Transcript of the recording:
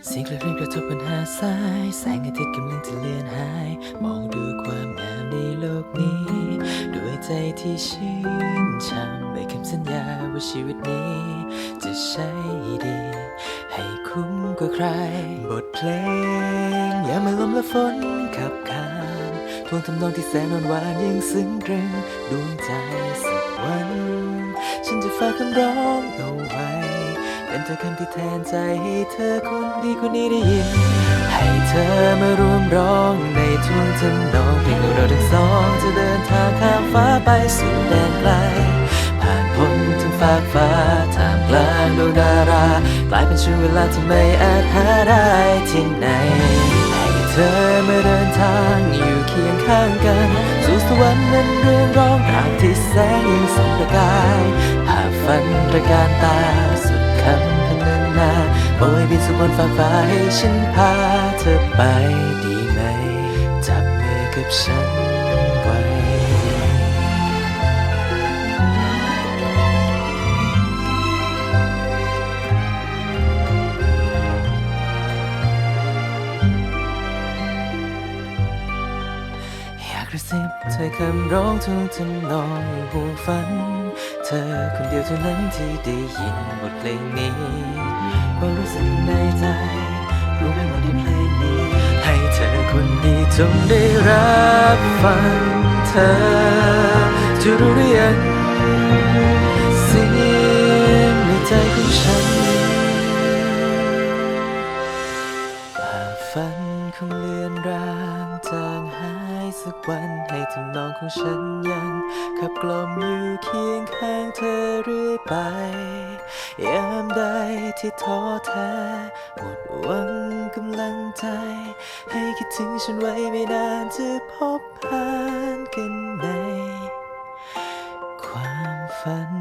กระเพื่อนกระทบบนหาดทราย แสงอาทิตย์กำลังจะเลือนหาย มองดูความงามในโลกนี้ ด้วยใจที่ชื่นช่ำไม่คำสัญญาว่าชีวิตนี้ จะใช่ดี ให้คุ้มกว่าใคร บทเพลง อย่ามมาลมและฝนขับขานทวงทำนองที่แสนอ่อนหวานยังซึ้งตรึงดวงใจสักวัน ฉันจะฝากคำร้องเอาไว้ เป็นถ้อคำที่แทนใจให้เธอคนดีคนนี้ได้ยิน ให้เธอมาร่วมร้องในท่วงทำนองเพลงของเราทั้งสองจะเดินทางข้ามฟ้าไปสู่แดนไกล ผ่านพ้นถึงฟากฟ้าท่ามกลางดวงดารากลายเป็นช่วงเวลาที่ไม่อาจหาได้ที่ไหน ให้เธอมาเดินทางอยู่เคียงข้างกันสู่สวรรค์นั้นเรื่องร้องราวที่แสงยังส่องประกายหากฝันตระการตาสุด คำพนันนาโบยบินสู่บนฟ้าฟ้าให้ฉันพาเธอไปดีไหม จับมือกับฉันไว้อยากกระซิบเธอคำร้องทุกทำนองหูฝัน ธอคนเดียวเท่านั้นที่ได้ยินบทเพลงนี้ความรู้สึกในใจ รู้ไหมว่าในเพลงนี้ ให้เธอคนดีจงได้รับฟังเธอจะรู้หรือยังเสียงในใจของฉันหากฝัน งเลือนรางจางหายสักวันให้ทำนองของฉันยัง ขับกล่อมอยู่เคียงข้างเธอเรื่อยไป ยามใดที่ท้อแท้หมดหวังกำลังใจ ให้คิดถึงฉันไว้ไม่นานจะพบผ่านกันใน ความฝัน